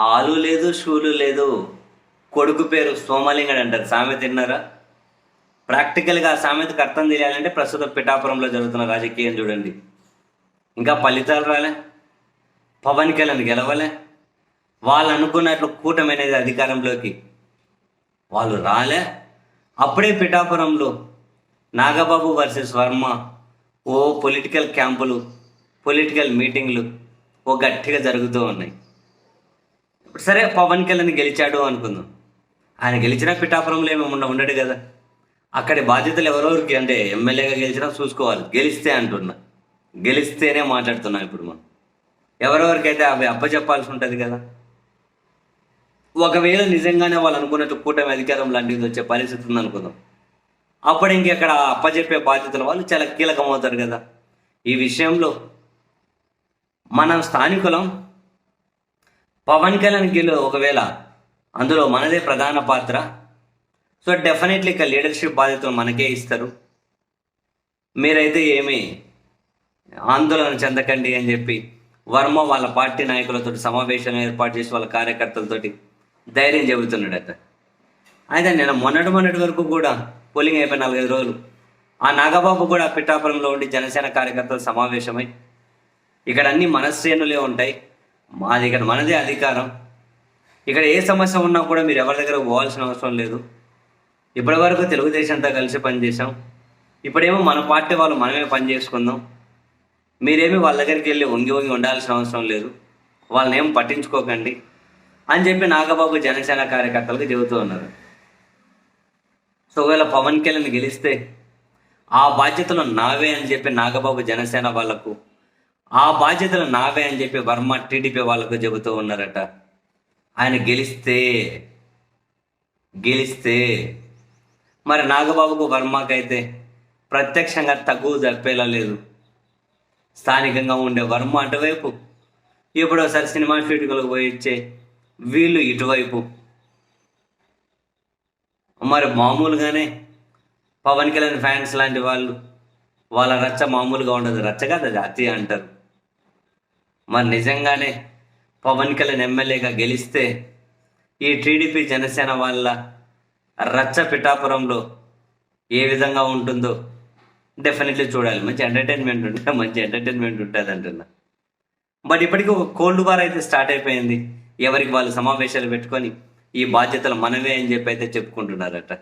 ఆలు లేదు షూలు లేదు. కొడుకు పేరు సోమలింగడు అంటారు. సామెత తిన్నారా ప్రాక్టికల్గా ఆ సామెతకు అర్థం తెలియాలంటే ప్రస్తుత పిఠాపురంలో జరుగుతున్న రాజకీయం చూడండి. ఇంకా ఫలితాలు రాలే. పవన్ కళ్యాణ్ గెలవలే. వాళ్ళు అనుకున్నట్లు కూటమి అనేది అధికారంలోకి వాళ్ళు రాలే. అప్పుడే పిఠాపురంలో నాగబాబు వర్సెస్ వర్మ ఓ పొలిటికల్ క్యాంపులు పొలిటికల్ మీటింగ్లు ఓ గట్టిగా జరుగుతూ ఉన్నాయి. సరే పవన్ కళ్యాణ్ గెలిచాడు అనుకుందాం. ఆయన గెలిచిన పిఠాపురంలో ఏమి ఉండ ఉండడు కదా. అక్కడి బాధ్యతలు ఎవరెవరికి? అంటే ఎమ్మెల్యేగా గెలిచినా చూసుకోవాలి. గెలిస్తే అంటున్నా. గెలిస్తేనే మాట్లాడుతున్నాం ఇప్పుడు మనం. ఎవరెవరికైతే అవి అప్పచెప్పాల్సి ఉంటుంది కదా. ఒకవేళ నిజంగానే వాళ్ళు అనుకున్నట్టు కూటమి అధికారం లాంటిది వచ్చే పరిస్థితి ఉంది అనుకుందాం. అప్పుడు ఇంకెక్కడ అప్పచెప్పే బాధ్యతలు వాళ్ళు చాలా కీలకమవుతారు కదా. ఈ విషయంలో మనం స్థానికులం పవన్ కళ్యాణ్ గెలు ఒకవేళ అందులో మనదే ప్రధాన పాత్ర సో డెఫినెట్లీ ఇక లీడర్షిప్ బాధ్యతలు మనకే ఇస్తారు. మీరైతే ఏమి ఆందోళన చెందకండి అని చెప్పి వర్మ వాళ్ళ పార్టీ నాయకులతో సమావేశం ఏర్పాటు చేసి వాళ్ళ కార్యకర్తలతోటి ధైర్యం చెబుతున్నాడట అయితే నేను మొన్నటి మొన్నటి వరకు కూడా పోలింగ్ అయిపోయిన నాలుగైదు రోజులు ఆ నాగబాబు కూడా పిఠాపురంలో ఉండి జనసేన కార్యకర్తలు సమావేశమై ఇక్కడ అన్ని మనశ్రేణులే ఉంటాయి. మాది ఇక్కడ మనదే అధికారం. ఇక్కడ ఏ సమస్య ఉన్నా కూడా మీరు ఎవరి దగ్గర పోవాల్సిన అవసరం లేదు. ఇప్పటి వరకు తెలుగుదేశంతో కలిసి పనిచేసాం ఇప్పుడేమో మన పార్టీ వాళ్ళు మనమే పని చేసుకుందాం మీరేమి వాళ్ళ దగ్గరికి వెళ్ళి వంగి వంగి ఉండాల్సిన అవసరం లేదు. వాళ్ళని ఏం పట్టించుకోకండి అని చెప్పి నాగబాబు జనసేన కార్యకర్తలకు చెబుతూ ఉన్నారు. సో ఒకవేళ పవన్ కళ్యాణ్ గెలిస్తే ఆ బాధ్యతలు నావే అని చెప్పి నాగబాబు జనసేన వాళ్ళకు ఆ బాధ్యతలు నావే అని చెప్పి వర్మ టీడీపీ వాళ్ళకు చెబుతూ ఉన్నారట. ఆయన గెలిస్తే గెలిస్తే మరి నాగబాబుకు వర్మకైతే ప్రత్యక్షంగా తగ్గు తప్పేలా లేదు. స్థానికంగా ఉండే వర్మ అటువైపు ఎప్పుడోసారి సినిమా షూటింగ్లకు పోయి ఇచ్చే వీళ్ళు ఇటువైపు. మరి మామూలుగానే పవన్ కళ్యాణ్ ఫ్యాన్స్ లాంటి వాళ్ళు వాళ్ళ రచ్చ మామూలుగా ఉండదు. రచ్చ కాదు అది అతి అంటారు. మరి నిజంగానే పవన్ కళ్యాణ్ ఎమ్మెల్యేగా గెలిస్తే ఈ టీడీపీ జనసేన వాళ్ళ రచ్చ పిఠాపురంలో ఏ విధంగా ఉంటుందో డెఫినెట్లీ చూడాలి. మంచి ఎంటర్టైన్మెంట్ ఉంటుంది మంచి ఎంటర్టైన్మెంట్ ఉంటుంది అంటున్నా. బట్ ఇప్పటికీ ఒక కోల్డ్ వార్ అయితే స్టార్ట్ అయిపోయింది. ఎవరికి వాళ్ళు సమావేశాలు పెట్టుకొని ఈ బాధ్యతలు మనమే అని చెప్పి అయితే చెప్పుకుంటున్నారట.